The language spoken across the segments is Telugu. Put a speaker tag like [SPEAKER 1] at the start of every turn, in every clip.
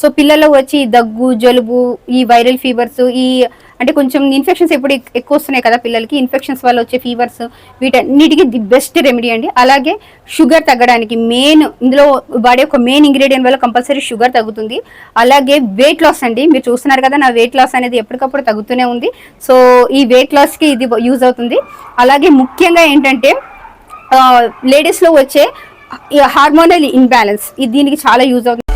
[SPEAKER 1] సో పిల్లల్లో వచ్చి దగ్గు జలుబు ఈ వైరల్ ఫీవర్స్ ఈ అంటే కొంచెం ఇన్ఫెక్షన్స్ ఎప్పుడు ఎక్కువ వస్తున్నాయి కదా పిల్లలకి. ఇన్ఫెక్షన్స్ వల్ల వచ్చే ఫీవర్స్ వీటన్నిటికీ ది బెస్ట్ రెమెడీ అండి. అలాగే షుగర్ తగ్గడానికి మెయిన్ ఇందులో వాడే ఒక మెయిన్ ఇంగ్రీడియంట్ వల్ల కంపల్సరీ షుగర్ తగ్గుతుంది. అలాగే వెయిట్ లాస్ అండి. మీరు చూస్తున్నారు కదా నా వెయిట్ లాస్ అనేది ఎప్పటికప్పుడు తగ్గుతూనే ఉంది. సో ఈ వెయిట్ లాస్కి ఇది యూజ్ అవుతుంది. అలాగే ముఖ్యంగా ఏంటంటే లేడీస్లో వచ్చే హార్మోనల్ ఇన్బ్యాలెన్స్ ఇది దీనికి చాలా యూజ్ అవుతుంది.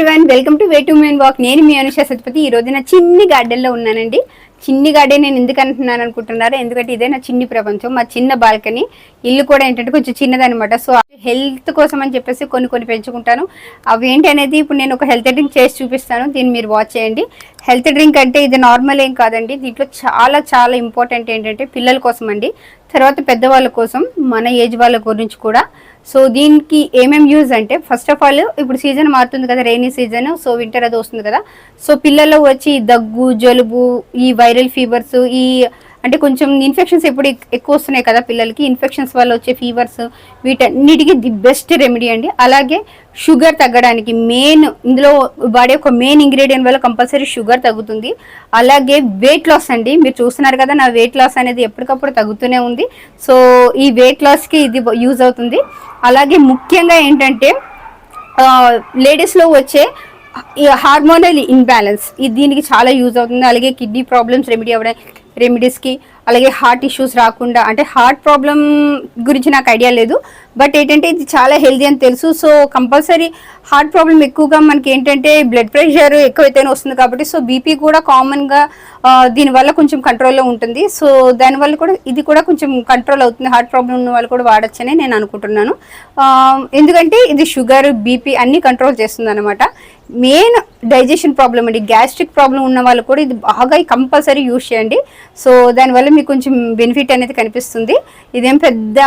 [SPEAKER 1] Everyone welcome to way to main walk నేను మీ అనుష సత్పతి ఈ రోజు నా చిన్ని గార్డెన్లో ఉన్నానండి. చిన్ని గార్డెన్ నేను ఎందుకు అంటున్నాను అనుకుంటున్నారు? ఎందుకంటే ఇదే నా చిన్ని ప్రపంచం మా చిన్న బాల్కనీ. ఇల్లు కూడా ఏంటంటే కొంచెం చిన్నదనమాట సో హెల్త్ కోసం అని చెప్పేసి కొన్ని కొన్ని పెంచుకుంటాను. అవి ఏంటి అనేది ఇప్పుడు నేను ఒక హెల్త్ డ్రింక్ చేసి చూపిస్తాను. దీన్ని మీరు వాచ్ చేయండి. హెల్త్ డ్రింక్ అంటే ఇది నార్మల్ ఏం కాదండి. దీంట్లో చాలా చాలా ఇంపార్టెంట్ ఏంటంటే పిల్లల కోసం అండి. తర్వాత పెద్దవాళ్ళ కోసం మన ఏజ్ వాళ్ళ గురించి కూడా. సో దీనికి ఏమేమి యూజ్ అంటే ఫస్ట్ ఆఫ్ ఆల్ ఇప్పుడు సీజన్ మారుతుంది కదా రైనీ సీజన్. సో వింటర్ అది వస్తుంది కదా. సో పిల్లల్లో వచ్చి దగ్గు జలుబు ఈ వైరల్ ఫీవర్స్ ఈ అంటే కొంచెం ఇన్ఫెక్షన్స్ ఎప్పుడు ఎక్కువ వస్తున్నాయి కదా పిల్లలకి. ఇన్ఫెక్షన్స్ వల్ల వచ్చే ఫీవర్స్ వీటన్నిటికీ ది బెస్ట్ రెమెడీ అండి. అలాగే షుగర్ తగ్గడానికి మెయిన్ ఇందులో వాడే ఒక మెయిన్ ఇంగ్రీడియంట్ వల్ల కంపల్సరీ షుగర్ తగ్గుతుంది. అలాగే వెయిట్ లాస్ అండి. మీరు చూస్తున్నారు కదా నా వెయిట్ లాస్ అనేది ఎప్పటికప్పుడు తగ్గుతూనే ఉంది. సో ఈ వెయిట్ లాస్కి ఇది యూజ్ అవుతుంది. అలాగే ముఖ్యంగా ఏంటంటే లేడీస్లో వచ్చే ఈ హార్మోనల్ ఇన్బ్యాలెన్స్ ఇది దీనికి చాలా యూజ్ అవుతుంది. అలాగే కిడ్నీ ప్రాబ్లమ్స్ రెమెడీ అవ్వడానికి రెమెడీస్కి అలాగే హార్ట్ ఇష్యూస్ రాకుండా అంటే హార్ట్ ప్రాబ్లం గురించి నాకు ఐడియా లేదు. బట్ ఏంటంటే ఇది చాలా హెల్దీ అని తెలుసు. సో కంపల్సరీ హార్ట్ ప్రాబ్లం ఎక్కువగా మనకి ఏంటంటే బ్లడ్ ప్రెషర్ ఎక్కువైతేనే వస్తుంది కాబట్టి సో బీపీ కూడా కామన్గా దీనివల్ల కొంచెం కంట్రోల్లో ఉంటుంది. సో దానివల్ల కూడా ఇది కూడా కొంచెం కంట్రోల్ అవుతుంది. హార్ట్ ప్రాబ్లం ఉన్న వాళ్ళు కూడా వాడచ్చని నేను అనుకుంటున్నాను. ఎందుకంటే ఇది షుగర్ బీపీ అన్నీ కంట్రోల్ చేస్తుంది అనమాట మెయిన్ డైజెషన్ ప్రాబ్లం అండి. గ్యాస్ట్రిక్ ప్రాబ్లం ఉన్న వాళ్ళు కూడా ఇది బాగా కంపల్సరీ యూజ్ చేయండి. సో దానివల్ల మీకు కొంచెం బెనిఫిట్ అనేది కనిపిస్తుంది. ఇదేం పెద్ద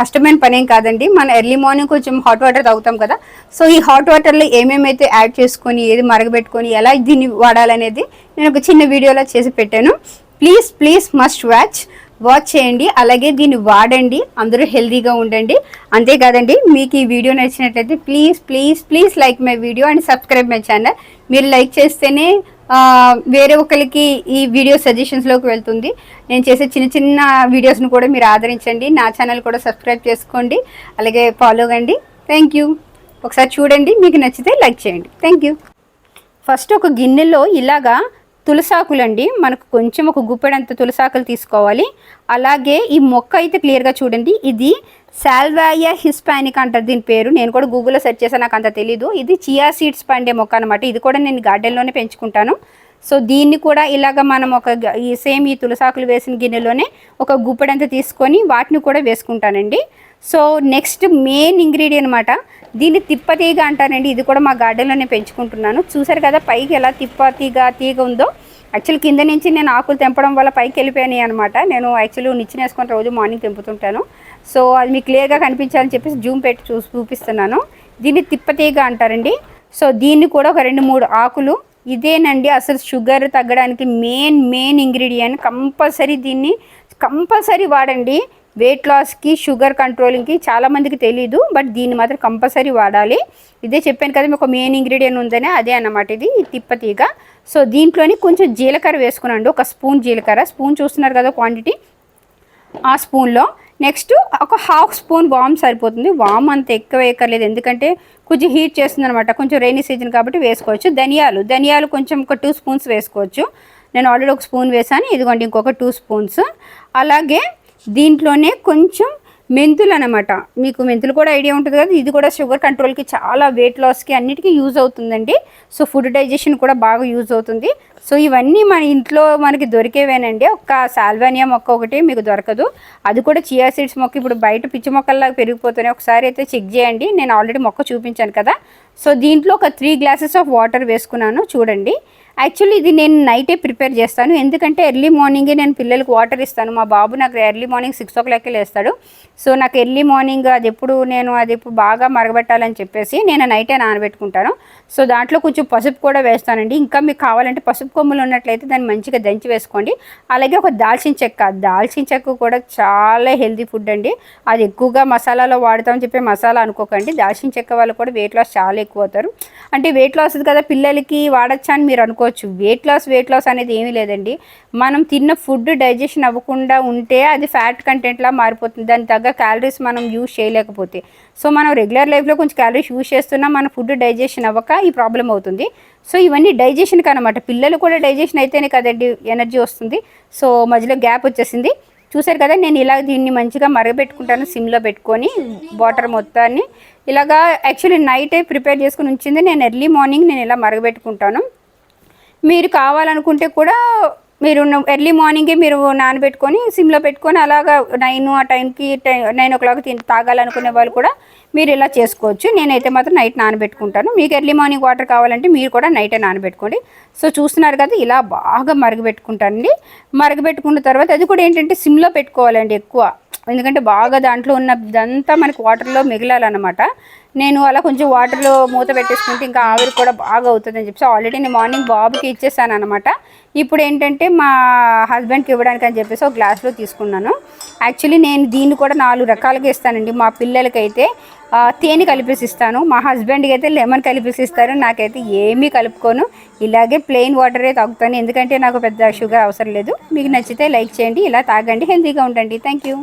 [SPEAKER 1] కష్టమైన పనేం కాదండి. మన ఎర్లీ మార్నింగ్ కొంచెం హాట్ వాటర్ తాగుతాం కదా. సో ఈ హాట్ వాటర్లో ఏమేమైతే యాడ్ చేసుకొని ఏది మరగబెట్టుకొని ఎలా దీన్ని వాడాలనేది నేను ఒక చిన్న వీడియోలో చేసి పెట్టాను. Please please must watch watch చేయండి. అలాగే దీన్ని వాడండి. అందరూ హెల్దీగా ఉండండి. అంతేకాదండి మీకు ఈ వీడియో నచ్చినట్లయితే please please please like my video and subscribe my channel మీరు లైక్ చేస్తేనే వేరే ఒకరికి ఈ వీడియో సజెషన్స్లోకి వెళ్తుంది. నేను చేసే చిన్న చిన్న వీడియోస్ని కూడా మీరు ఆదరించండి. నా ఛానల్ కూడా సబ్స్క్రైబ్ చేసుకోండి. అలాగే ఫాలో కండి. థ్యాంక్ యూ ఒకసారి చూడండి. మీకు నచ్చితే లైక్ చేయండి. థ్యాంక్ యూ ఫస్ట్ ఒక గిన్నెలో ఇలాగా తులసాకులండి. మనకు కొంచెం ఒక గుప్పెడంత తులసాకులు తీసుకోవాలి. అలాగే ఈ మొక్క అయితే క్లియర్గా చూడండి. ఇది సాల్వాయా హిస్పానిక్ అంటారు దీని పేరు. నేను కూడా గూగుల్లో సెర్చ్ చేశాను నాకు అంత తెలీదు. ఇది చియా సీడ్స్ పండే మొక్క అనమాట ఇది కూడా నేను గార్డెన్లోనే పెంచుకుంటాను. సో దీన్ని కూడా ఇలాగ మనం ఒక ఈ సేమ్ ఈ తులసాకులు వేసిన గిన్నెలోనే ఒక గుప్పెడంత తీసుకొని వాటిని కూడా వేసుకుంటానండి. సో నెక్స్ట్ మెయిన్ ఇంగ్రీడియంట్ అనమాట దీన్ని తిప్పతీగ అంటారండి ఇది కూడా మా గార్డెన్లోనే పెంచుకుంటున్నాను. చూసారు కదా పైకి ఎలా తిప్పతీగ తీగ ఉందో. యాక్చువల్ కింద నుంచి నేను ఆకులు తెంపడం వల్ల పైకి వెళ్ళిపోయినాయి అనమాట నేను యాక్చువల్లీ నిచ్చిన వేసుకొని రోజు మార్నింగ్ తెంపుతుంటాను. సో అది మీకు క్లియర్గా కనిపించాలని చెప్పేసి జూమ్ పెట్టి చూ చూపిస్తున్నాను. దీన్ని తిప్పతీగ అంటారండి. సో దీన్ని కూడా ఒక రెండు మూడు ఆకులు. ఇదేనండి అసలు షుగర్ తగ్గడానికి మెయిన్ మెయిన్ ఇంగ్రీడియంట్. కంపల్సరీ దీన్ని కంపల్సరీ వాడండి. వెయిట్ లాస్కి షుగర్ కంట్రోలింగ్కి చాలామందికి తెలియదు బట్ దీన్ని మాత్రం కంపల్సరీ వాడాలి. ఇదే చెప్పాను కదా మీకు మెయిన్ ఇంగ్రీడియంట్ ఉందనే అదే అన్నమాట ఇది తిప్పతీగ సో దీంట్లోని కొంచెం జీలకర్ర వేసుకున్నాండి ఒక స్పూన్ జీలకర్ర. స్పూన్ చూస్తున్నారు కదా క్వాంటిటీ ఆ స్పూన్లో. నెక్స్ట్ ఒక హాఫ్ స్పూన్ వామ్ సరిపోతుంది. వామ్ అంత ఎక్కువ వేయక్కర్లేదు ఎందుకంటే కొంచెం హీట్ చేస్తుంది అనమాట కొంచెం రైనీ సీజన్ కాబట్టి వేసుకోవచ్చు. ధనియాలు ధనియాలు కొంచెం ఒక టూ స్పూన్స్ వేసుకోవచ్చు. నేను ఆల్రెడీ ఒక స్పూన్ వేసాను ఇదిగోండి ఇంకొక టూ స్పూన్స్ అలాగే దీంట్లోనే కొంచెం మెంతులు అనమాట మీకు మెంతులు కూడా ఐడియా ఉంటుంది కదా ఇది కూడా షుగర్ కంట్రోల్కి చాలా వెయిట్ లాస్కి అన్నిటికీ యూజ్ అవుతుందండి. సో ఫుడ్ డైజెషన్ కూడా బాగా యూజ్ అవుతుంది. సో ఇవన్నీ మన ఇంట్లో మనకి దొరికేవేనండి. ఒక సాల్వానియా మొక్క ఒకటి మీకు దొరకదు. అది కూడా చియా సీడ్స్ మొక్క ఇప్పుడు బయట పిచ్చి మొక్కల్లాగా పెరిగిపోతున్నాయి ఒకసారి అయితే చెక్ చేయండి. నేను ఆల్రెడీ మొక్క చూపించాను కదా. సో దీంట్లో ఒక త్రీ గ్లాసెస్ ఆఫ్ వాటర్ వేసుకున్నాను. చూడండి. యాక్చువల్లీ ఇది నేను నైటే ప్రిపేర్ చేస్తాను. ఎందుకంటే ఎర్లీ మార్నింగే నేను పిల్లలకు వాటర్ ఇస్తాను. మా బాబు నాకు ఎర్లీ మార్నింగ్ సిక్స్ ఓ క్లాక్కి లేస్తాడు. సో నాకు ఎర్లీ మార్నింగ్ అది ఎప్పుడు నేను అది ఎప్పుడు బాగా మరగబెట్టాలని చెప్పేసి నేను నైటే నానబెట్టుకుంటాను. సో దాంట్లో కొంచెం పసుపు కూడా వేస్తానండి. ఇంకా మీకు కావాలంటే పసుపు కొమ్ములు ఉన్నట్లయితే దాన్ని మంచిగా దంచి వేసుకోండి. అలాగే ఒక దాల్చిన చెక్క. దాల్చిన చెక్క కూడా చాలా హెల్తీ ఫుడ్ అండి. అది ఎక్కువగా మసాలాలో వాడతామని చెప్పి మసాలా అనుకోకండి. దాల్చిన చెక్క వాళ్ళు కూడా వెయిట్ లాస్ చాలా ఎక్కువ అవుతారు. అంటే వెయిట్ లాస్ కదా పిల్లలకి వాడచ్చా అని మీరు అనుకోవచ్చు వెయిట్ లాస్ వెయిట్ లాస్ అనేది ఏమీ లేదండి. మనం తిన్న ఫుడ్ డైజెషన్ అవ్వకుండా ఉంటే అది ఫ్యాట్ కంటెంట్లా మారిపోతుంది. దాని తగ్గ క్యాలరీస్ మనం యూజ్ చేయలేకపోతే. సో మనం రెగ్యులర్ లైఫ్లో కొంచెం క్యాలరీస్ యూజ్ చేస్తున్నా మన ఫుడ్ డైజెషన్ అవ్వక ఈ ప్రాబ్లం అవుతుంది. సో ఇవన్నీ డైజెషన్కి అనమాట పిల్లలు కూడా డైజెషన్ అయితేనే కదండి ఎనర్జీ వస్తుంది. సో మధ్యలో గ్యాప్ వచ్చేసింది. చూసారు కదా నేను ఇలా దీన్ని మంచిగా మరగబెట్టుకుంటాను. సిమ్లో పెట్టుకొని వాటర్ మొత్తాన్ని. ఇలాగా యాక్చువల్లీ నైటే ప్రిపేర్ చేసుకుని ఉంచింది. నేను ఎర్లీ మార్నింగ్ నేను ఇలా మరగబెట్టుకుంటాను. మీరు కావాలనుకుంటే కూడా మీరు ఎర్లీ మార్నింగే మీరు నానబెట్టుకొని సిమ్లో పెట్టుకొని అలాగా నైన్ ఆ టైంకి నైన్ ఓ క్లాక్ తిన తాగాలనుకునే వాళ్ళు కూడా మీరు ఇలా చేసుకోవచ్చు. నేనైతే మాత్రం నైట్ నానబెట్టుకుంటాను. మీకు ఎర్లీ మార్నింగ్ వాటర్ కావాలంటే మీరు కూడా నైటే నానబెట్టుకోండి. సో చూస్తున్నారు కదా ఇలా బాగా మరగబెట్టుకుంటానండి. మరగబెట్టుకున్న తర్వాత అది కూడా ఏంటంటే సిమ్లో పెట్టుకోవాలండి ఎక్కువ. ఎందుకంటే బాగా దాంట్లో ఉన్న ఇదంతా మనకి వాటర్లో మిగిలాలన్నమాట. నేను అలా కొంచెం వాటర్లో మూత పెట్టేసుకుంటే ఇంకా ఆవిరి కూడా బాగా అవుతుందని చెప్పి ఆల్రెడీ నేను మార్నింగ్ బాబుకి ఇచ్చేసాను అనమాట ఇప్పుడు ఏంటంటే మా హస్బెండ్కి ఇవ్వడానికి అని చెప్పేసి ఒక గ్లాస్లో తీసుకున్నాను. యాక్చువల్లీ నేను దీన్ని కూడా నాలుగు రకాలుగా ఇస్తానండి. మా పిల్లలకైతే తేనె కలిపేసి ఇస్తాను. మా హస్బెండ్కి అయితే లెమన్ కలిపేసి ఇస్తారు. నాకైతే ఏమీ కలుపుకోను. ఇలాగే ప్లెయిన్ వాటరే తాగుతాను. ఎందుకంటే నాకు పెద్ద షుగర్ అవసరం లేదు. మీకు నచ్చితే లైక్ చేయండి. ఇలా తాగండి. హెల్తీగా ఉండండి. Thank you.